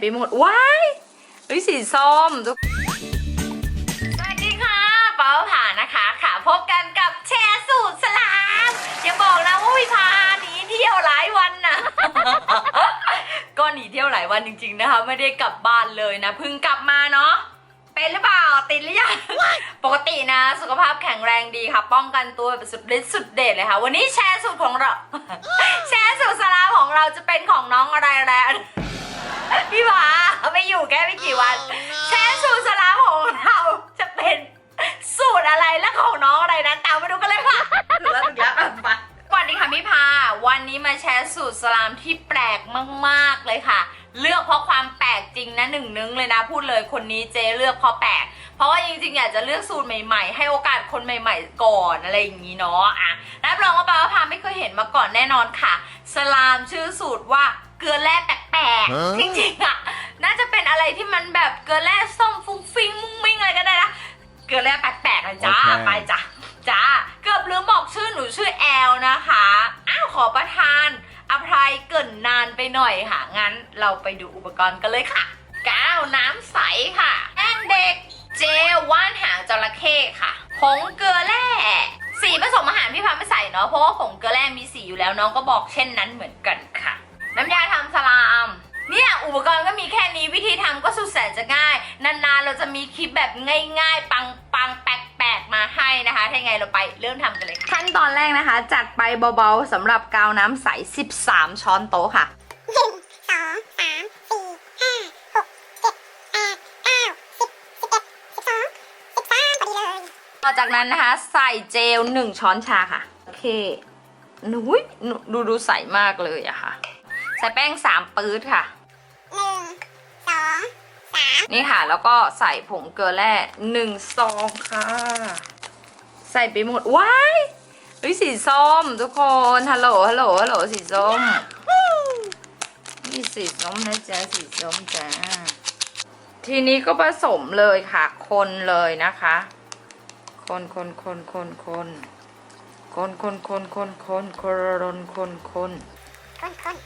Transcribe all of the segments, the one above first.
ไปหมด ว้ายเฮ้ยสีส้มทุกสวัสดีค่ะ เป้าผ่านะคะค่ะพบกันกับแชร์สูตรสลามอย่าบอกนะว่าวิพาหนีเที่ยวหลายวันน่ะก็หนีเที่ยวหลายวันจริง ๆนะคะ ไม่ได้กลับบ้านเลยนะเพิ่งกลับมาเนาะเป็นหรือเปล่าติดหรือยังปกตินะ สุขภาพแข็งแรงดีค่ะ ป้องกันตัวแบบสุดฤทธิ์สุดเดชเลยค่ะ วันนี้แชร์สูตรของเรา แชร์สูตรสลามของเราจะเป็นของน้องอะไรแล้ว พี่ผาไม่อยู่แค่ไม่กี่วันแชร์สูตรสลามของเราจะเป็นสูตรอะไรและของน้องอะไรนั้นตามไปดูกันเลยค่ะถึงแล้วถึงแล้วมาสวัสดีค่ะพี่พา วันนี้มาแชร์สูตรสลามที่แปลกมากๆเลยค่ะ เลือกเพราะความแปลกจริงนะหนึ่งนึงเลยนะพูดเลยคนนี้เจ๊เลือกเพราะแปลกเพราะว่าจริงๆอยากจะเลือกสูตรใหม่ๆ ให้โอกาสคนใหม่ๆ ก่อนอะไรอย่างนี้เนาะอะรับรองว่าปาว่าพาไม่เคยเห็นมาก่อนแน่นอนค่ะ สลามชื่อสูตรว่า เกลือแร่แปลกฮะๆจริงๆอะน่าจะเป็นอะไรที่มันแบบเกลือแร่ส้มฟุ้งฟิ้งมุ้งมิ้งอะไรก็ได้นะเกลือแร่แปลกๆนะจ้าโอเคไปจ้ะจ้าเกือบลืมบอกชื่อหนูชื่อแอลนะคะอ้าวขอประทานอภัยเกรินนานไปหน่อยค่ะ งั้นเราไปดูอุปกรณ์กันเลยค่ะกาวน้ำใสค่ะแป้งเด็กเจลว่านหางจระเข้ค่ะผงเกลือแร่สีผสมอาหารพี่พันไม่ใส่เนาะเพราะว่าผงเกลือแร่มีสีอยู่แล้วน้องก็บอกเช่นนั้นเหมือนกันค่ะ น้ำยาทำสลามเนี่ยอุปกรณ์ก็มีแค่นี้วิธีทำก็สุดแสนจะง่าย นานๆ เราจะมีคลิปแบบง่าย ๆ ปังๆแปลกๆมาให้นะคะ ถ้ายังไงเราไปเริ่มทำกันเลยค่ะขั้นตอนแรกนะคะ จัดไปเบาๆสำหรับกาวน้ำใส 13 ช้อนโต๊ะค่ะหนึ่งสองสามสี่ห้าหกเจ็ดแปดเก้าสิบสิบเอ็ดสิบสองสิบสามพอดีเลย ต่อจากนั้นนะคะ ใส่เจล 1 ช้อนชาค่ะ โอเคหนุยหนูดูดูใสมากเลยอะค่ะใส่แป้ง3ปื๊ดค่ะหนึ่งสองสามนี่ค่ะ แล้วก็ใส่ผงเกลือแร่หนึ่งซองค่ะ ใส่ไปหมด ว้ายเฮ้ยสีส้มทุกคนฮัลโหลฮัลโหลฮัลโหลสีส้มนี่สีส้มนะจ๊ะสีส้มจ้าทีนี้ก็ผสมเลยค่ะ คนเลยนะคะ คนคนคนคนคนคนคนคนคนคนคนคนคนคนคน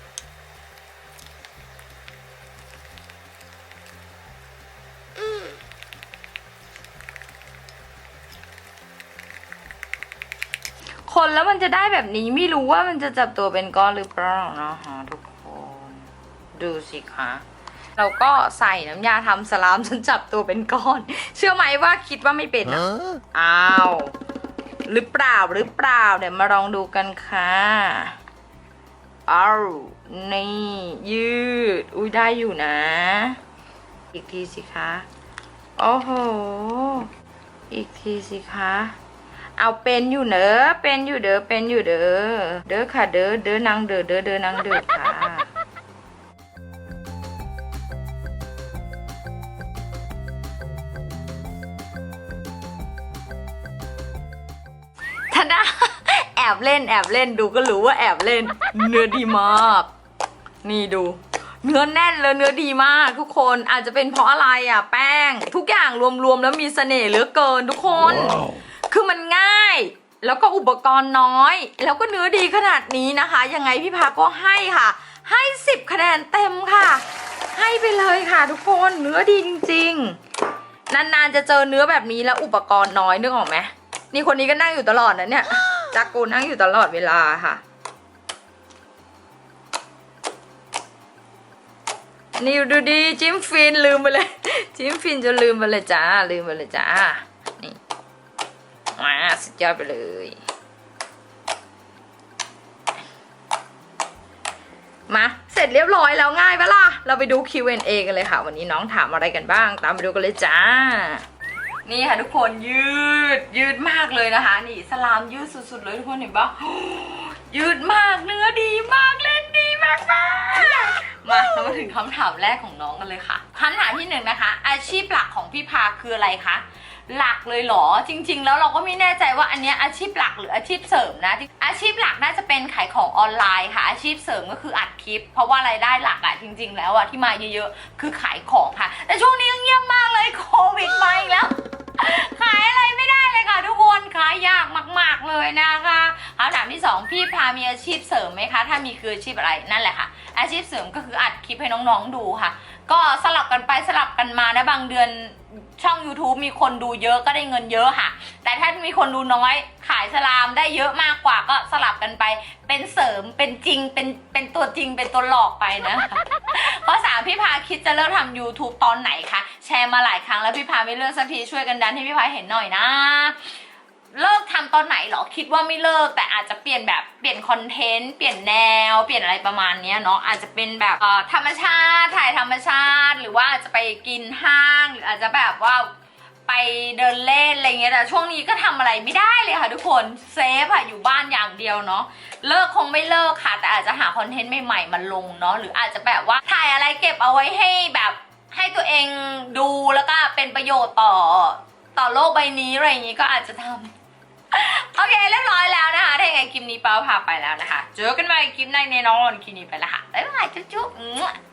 คนคนแล้วมันจะได้แบบนี้ไม่รู้ว่ามันจะจับตัวเป็นก้อนหรือเปล่านะคะทุกคนดูสิคะเราก็ใส่น้ำยาทำสลามจนจับตัวเป็นก้อน เชื่อไหมว่าคิดว่าไม่เป็นอะ Huh? อ้าวหรือเปล่าหรือเปล่าเดี๋ยวมาลองดูกันค่ะอ้าวนี่ ยืด อุ้ยได้อยู่นะ อีกทีสิคะ โอ้โห อีกทีสิคะ เอาเป็นอยู่เนอะเป็นอยู่เด้อเป็นอยู่เด้อเด้อค่ะเด้อเด้อนางเด้อเด้อเด้อนางเด้อค่ะทดาแอบเล่นแอบเล่นดูก็รู้ว่าแอบเล่น เนื้อดีมาก นี่ดูเนื้อแน่นเลยเนื้อดีมากทุกคนอาจจะเป็นเพราะอะไรอะ แป้ง ทุกอย่างรวมๆแล้วมีเสน่ห์เหลือเกินทุกคน Wow. คือมันง่าย แล้วก็อุปกรณ์น้อย แล้วก็เนื้อดีขนาดนี้นะคะ ยังไงพี่พาก็ให้ค่ะ ให้ 10 คะแนนเต็มค่ะ ให้ไปเลยค่ะทุกคนเนื้อดีจริง ๆ นานๆจะเจอเนื้อแบบนี้แล้วอุปกรณ์น้อยนึกออกไหมนี่คนนี้ก็นั่งอยู่ตลอดนะเนี่ยจักกูนั่งอยู่ตลอดเวลาค่ะ นี่ดูดีจิ้มฟินลืมไปเลย จิ้มฟินจนลืมไปเลยจ้าลืมไปเลยจ้า มาสุดยอดไปเลย มา เสร็จเรียบร้อยแล้วง่ายปะล่ะ เราไปดู Q&A กันเลยค่ะ วันนี้น้องถามอะไรกันบ้าง ตามไปดูกันเลยจ้า นี่ค่ะทุกคนยืด ยืดมากเลยนะคะ นี่สลามยืดสุด ๆ เลยทุกคนเห็นปะยืดมากเนื้อดีมากเล่นดีมากมากมาเรามาถึงคำถามแรกของน้องกันเลยค่ะคำถามที่หนึ่งนะคะ อาชีพหลักของพี่พาคืออะไรคะ หลักเลยเหรอ จริง ๆ แล้วเราก็ไม่แน่ใจว่าอันเนี้ยอาชีพหลักหรืออาชีพเสริมนะ อาชีพหลักน่าจะเป็นขายของออนไลน์ค่ะ อาชีพเสริมก็คืออัดคลิป เพราะว่ารายได้หลักอะจริง ๆ แล้วอะที่มาเยอะๆ คือขายของค่ะ แต่ช่วงนี้เงียบมากเลยโควิดมาอีกแล้ว ขายอะไรไม่ได้เลยค่ะทุกคนขายยากมาก ๆเลยนะคะคำถามที่สองพี่พามีอาชีพเสริมไหมคะ ถ้ามีคืออาชีพอะไรนั่นแหละค่ะ อาชีพเสริมก็คืออัดคลิปให้น้องๆดูค่ะ ก็สลับกันไปสลับกันมานะบางเดือน ช่อง YouTube มีคนดูเยอะก็ได้เงินเยอะค่ะ แต่ถ้ามีคนดูน้อยขายสลามได้เยอะมากกว่าก็สลับกันไป เป็นเสริมเป็นจริงเป็นเป็นตัวจริงเป็นตัวหลอกไปนะข้อสามพี่พาคิดจะเลิกทำ YouTube ตอนไหนคะแชร์มาหลายครั้งแล้วพี่พาไม่เลิกสักทีช่วยกันดันให้พี่พาเห็นหน่อยนะ เลิกทำตอนไหนเหรอคิดว่าไม่เลิกแต่อาจจะเปลี่ยนแบบเปลี่ยนคอนเทนต์เปลี่ยนแนว เปลี่ยนอะไรประมาณนี้เนาะอาจจะเป็นแบบธรรมชาติถ่ายธรรมชาติ หรือว่าอาจจะไปกินห้าง หรืออาจจะแบบว่าไปเดินเล่นอะไรเงี้ยแต่ช่วงนี้ก็ทำอะไรไม่ได้เลยค่ะทุกคนเซฟอะอยู่บ้านอย่างเดียวเนาะเลิกคงไม่เลิกค่ะ แต่อาจจะหาคอนเทนต์ใหม่ๆมาลงเนาะหรืออาจจะแบบว่าถ่ายอะไรเก็บเอาไว้ให้แบบให้ตัวเองดูแล้วก็เป็นประโยชน์ต่อต่อโลกใบนี้อะไรอย่างงี้ก็อาจจะทำ เคเรียบร้อยแล้วนะคะถ้าอย่างไรคลิปนี้เป้าพาไปแล้วนะคะ เจอกันใหม่คลิปในแน่นอนคลิปนี้ไปละค่ะบ๊ายบายจุ๊บๆ